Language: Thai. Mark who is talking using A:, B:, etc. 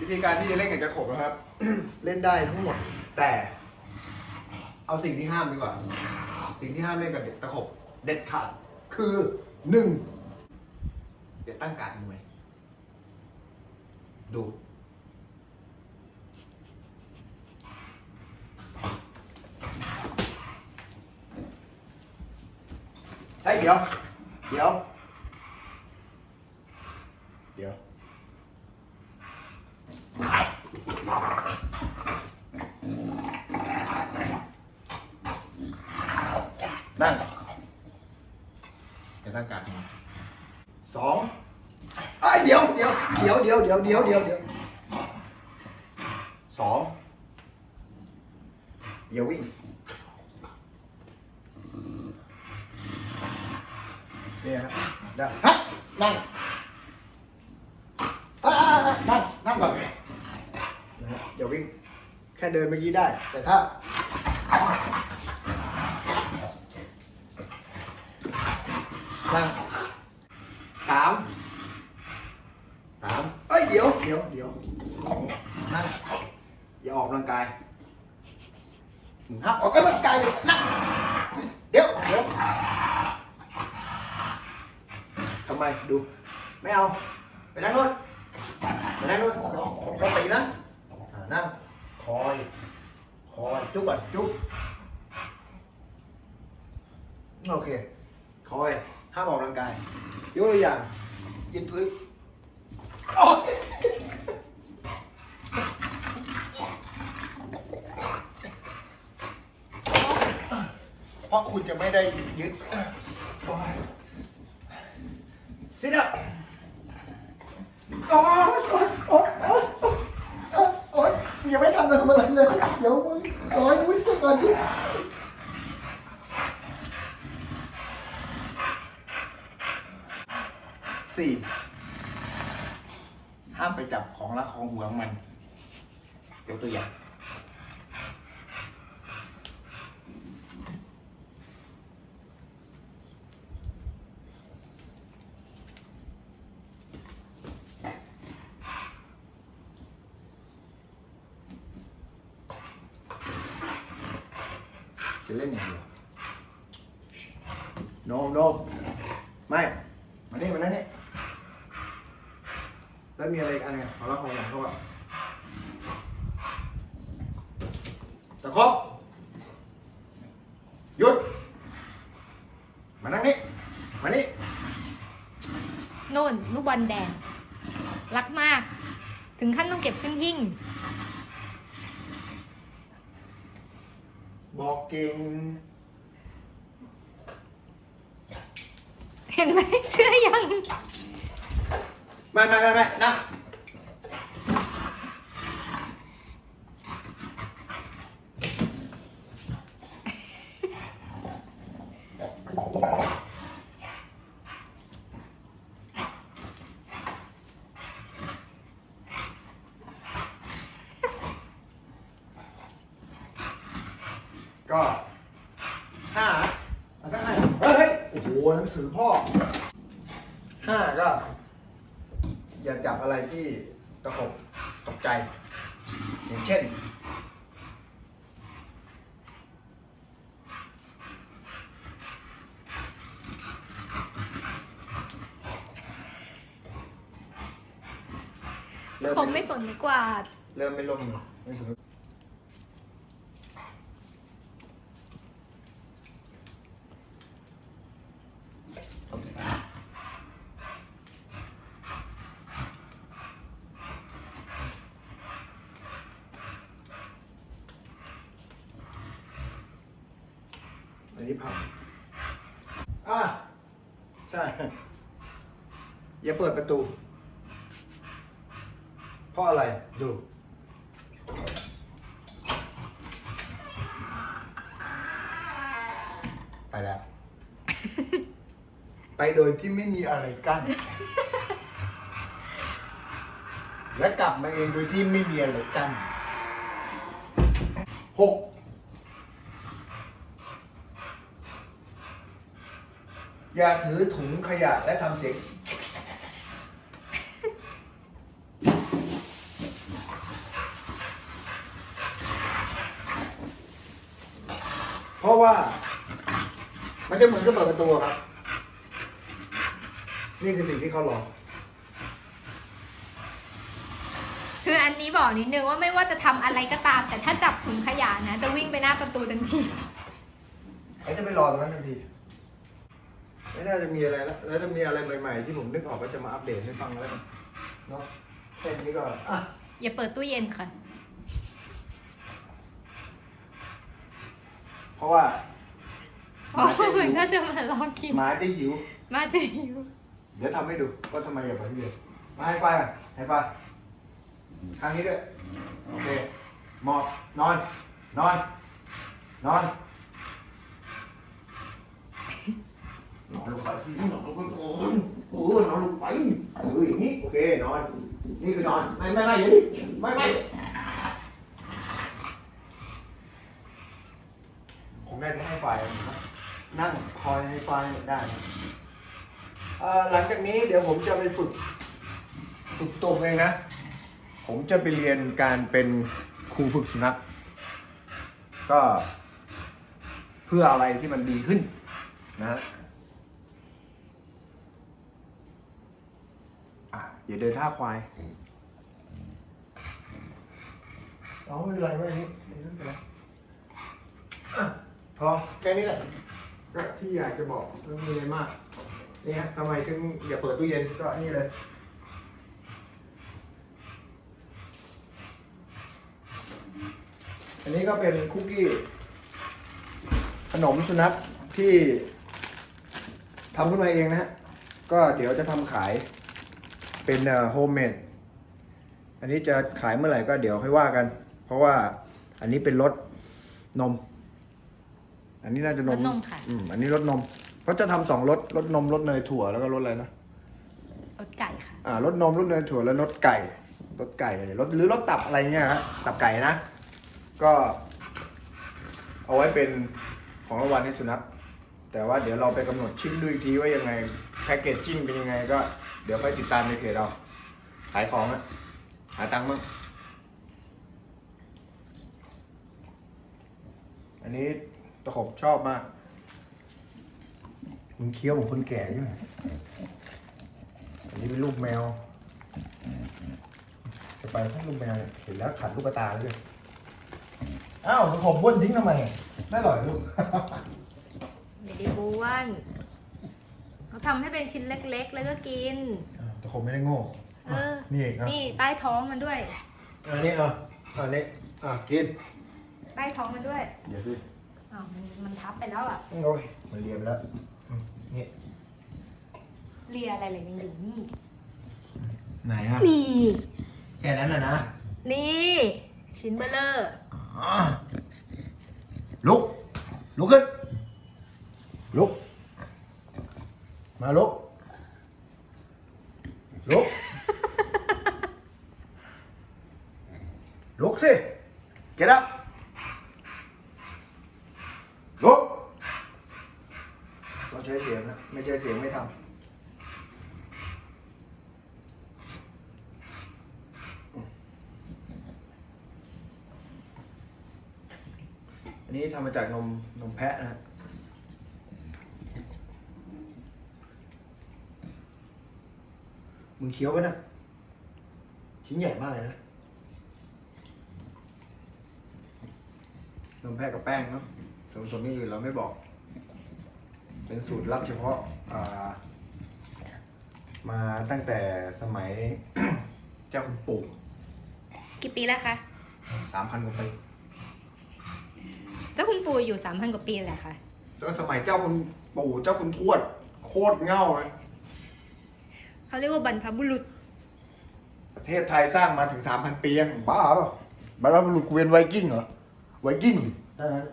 A: วิธีการที่จะเล่นกับจะขบนะครับ เล่นได้ทั้งหมด แต่เอาสิ่งที่ห้ามดีกว่า สิ่งที่ห้ามเล่นกับเด็กตะขบ เด็ดขาดคือหนึ่งอย่าตั้งการมวย ดูเฮ้ยเดี๋ยว เดี๋ยว เดี๋ยว นั่นจะตั้งการสองไอ้เดี๋ยวเดี๋ยวเดี๋ยวเดี๋ยวเดี๋ยวเดี๋ยวเดี๋ยวเดี๋ยวสองอย่าวิ่งเนี่ยฮะได้ฮะนั่งนั่งนั่งก่อนนะฮะอย่าวิ่ง แค่เดินเมื่อกี้ได้ แต่ถ้า นั่งสาม สามเอ้ยเดี๋ยวเดี๋ยวเดี๋ยวนั่งอย่าออกกำลังกายห้ามออกกำลังกายเลยนั่งเดี๋ยวเดี๋ยวทำไมดู ไม่เอา ไปนั่งนู่นไปนั่งนู่นปกตินะอ่านั่งคอยคอยจุ๊บก่อนจุ๊บโอเคคอยห้ามออกกำลังกายยกตัวอย่างยืนพื้นโอ๊ย เพราะคุณจะไม่ได้ยึดโอ๊ย sit up โอ๊ยโอ๊ยโอ๊ยโอ๊ยโอ๊ยยังไม่ทันทำอะไรเลย เดี๋ยวมึงโอ๊ยมุ้ยสักก่อนดิสี่ ห้ามไปจับของรักของหวงมันยกตัวอย่าง จะเล่นอย่างเดียว no no ไม่ มานี่มานั่นนี่ย แล้วมีอะไรอีกอันหนึงขอเล่าของอย่างเขาว่าตะครบหยุด มานั่งนี่ มานี่
B: โน่นลูกบอลแดง รักมาก ถึงขั้นต้องเก็บขึ้นหิ้ง
A: บอกเก่ง
B: เห็นไหมเชื่อยัง
A: ไม่ไม่ไม่ไม่นั่งก็ห้าเอาสักห้าเฮ้ย โอ้โห หนังสือพ่อห้าก็ อย่าจับอะไรที่ตะขบตกใจ อย่างเช่น เริ่ม
B: คงไม่สนไม่กวาด
A: เริ่มไม่ลงไม่ถึงอัน นี้ผักอะใช่ อย่าเปิดประตู เพราะอะไร ดู ไปแล้ว ไปโดยที่ไม่มีอะไรกั้น และกลับมาเองโดยที่ไม่มีอะไรกั้นหก อย่าถือถุงขยะและทำเสียงเพราะว่า มันจะเหมือนกับเปิดประตูครับ นี่คือสิ่งที่เขารอ
B: คืออันนี้บอกนิดนึงว่าไม่ว่าจะทำอะไรก็ตาม แต่ถ้าจับถุงขยะนะ จะวิ่งไปหน้าประตูทันที
A: เขาจะไปรอตรงนั้นทันที ไม่น่าจะมีอะไรแล้วแล้วจะมีอะไรใหม่ ๆ ที่ผมนึกออกก็จะมาอัปเดตให้ฟังแล้วกันเนาะแค่นี้ก็อะ
B: อย่าเปิดตู้เย็นค่ะ
A: เพราะว่า
B: เพราะว่ามันก็จะมาลองกิน
A: หมาจะหิว
B: มาจะหิว
A: เดี๋ยวทำให้ดูว่าทำไมอย่าไปที่เดียวมาให้ไฟอะให้ไฟข้างนี้ด้วยโอเคหมอบนอน นอน นอน นอน ลงไปสินอนลงไปก่อนเออนอนลงไปเอออย่างนี้โอเคนอน นี่คือนอนไม่ไม่ไม่อย่างนี้ไม่ไม่ผมได้แต่ให้ไฟนะครับนั่งคอยให้ไฟได้นะเอ่อหลังจากนี้เดี๋ยวผมจะไปฝึกฝึกตรงเองนะ ผมจะไปเรียนการเป็นครูฝึกสุนัขก็เพื่ออะไรที่มันดีขึ้นนะฮะ อะอย่าเดินท่าควาย เอาไม่เป็นไรไม่นี้ไม่เป็นไรอะพอแค่นี้แหละ ก็ที่อยากจะบอกไม่มีอะไรมากนี่ฮะทำไมถึงอย่าเปิดตู้เย็นก็นี่เลย อันนี้ก็เป็นคุกกี้ ขนมสุนัขที่ทำขึ้นมาเองนะฮะ ก็เดี๋ยวจะทำขาย เป็นโฮมเมดอันนี้จะขายเมื่อไหร่ก็เดี๋ยวค่อยว่ากัน เพราะว่าอันนี้เป็นรสนม อันนี้น่าจะนม
B: รสนมค่ะ
A: อืมอันนี้รสนมเขาจะทำสองรสรสนมรสเนยถั่วแล้วก็รสอะไรนะ
B: รสไก่ค่ะ
A: อ่ารสนมรสเนยถั่วแล้วรสไก่รสไก่รสหรือรสตับอะไรเงี้ยฮะตับไก่นะ ก็ เอาไว้เป็นของรางวัลให้สุนัขแต่ว่าเดี๋ยวเราไปกำหนดชิ้นดูอีกทีว่ายังไงแพ็กเกจจิ้งเป็นยังไงก็เดี๋ยวไปติดตามในเพจเรา ขายของนะหาตังค์มั้งอันนี้ตะขบชอบมาก มึงเคี้ยวเหมือนคนแก่ใช่ไหมอันนี้เป็นรูปแมว จะไปทั้งรูปแมวเนี่ยเห็นแล้วขัดลูกตาเลยอ้าวผมบ้วนทิ้งทำไมไม่อร่อยลูก
B: ไม่ได้บ้วน เขาทำให้เป็นชิ้นเล็กๆ แล้วก็กิน
A: แต่ผมไม่ได้โง่
B: เออ
A: นี่เองอะ
B: นี่ใต้ท้องมันด้วย
A: อันนี้อะอันนี้อะกิน
B: ใต้ท้องมันด้วย
A: เดี๋ยวสิ
B: อ้าวมันมันทับไปแล้วอะ
A: โอ้ยมันเรียมแล้วอืมนี่
B: เลียอะไรเลยยังอยู่นี่
A: ไหนฮะ
B: นี่
A: แค่นั้นน่ะนะ
B: นี่ ชิ้นเบลเลอร์
A: อะลุกลุกขึ้นลุก มาลุกลุกลุกสิ get up ลุกเราใช้เสียงนะ ไม่ใช้เสียงไม่ทำอันนี้ทำมาจากนมนมแพะนะฮะมึง เคี้ยวไปนะชิ้นใหญ่มากเลยนะนมแพะกับแป้งเนาะส่วนผสมอื่นเราไม่บอก เป็นสูตรลับเฉพาะอ่ามาตั้งแต่สมัย เจ้าคุณปู่
B: กี่ปีแล้วคะ
A: สามพันกว่าปี
B: เจ้าคุณปู่อยู่สามพันกว่าปีแหละค่ะ
A: แล้วสมัยเจ้าคุณปู่เจ้าคุณทวด โคตรเง่าเลย
B: เขาเรียกว่าบรรพบุรุษ
A: ประเทศไทยสร้างมาถึงสามพันปียังบ้าเปล่าบรรพบุรุษกูเป็นไวกิ้งเหรอ ไวกิ้งดิถ้างั้น